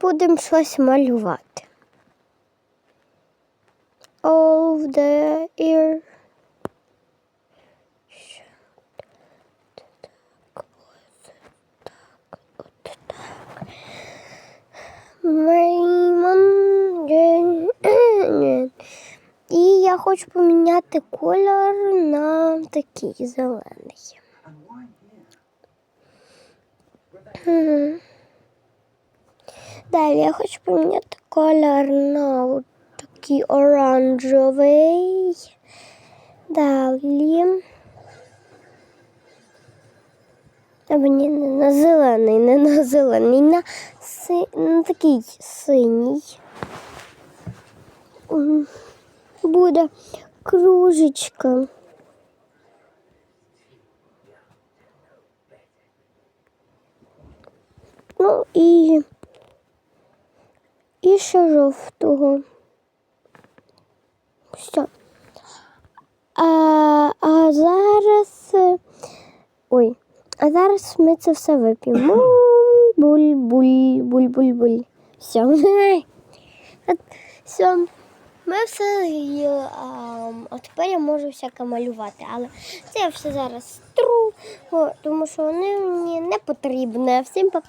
будемо щось малювати. Of the ear. Реймон. І я хочу поміняти колір на такий зелений. Мгм. Далі я хочу поміняти колір на такий оранжевий. Далі. Або ні, не на зелений, не на зелений, на, си... на такий синій. Буде кружечка. Ну і, ще жовтого. Все. А, а зараз. е, Ой, а зараз ми це все вип'ємо. Буль, буль, буль, буль, буль. Все. Все. Ми все. є, А, а тепер я можу всяке малювати. Але це я все зараз стру, тому що вони мені не потрібні. Всім па-па.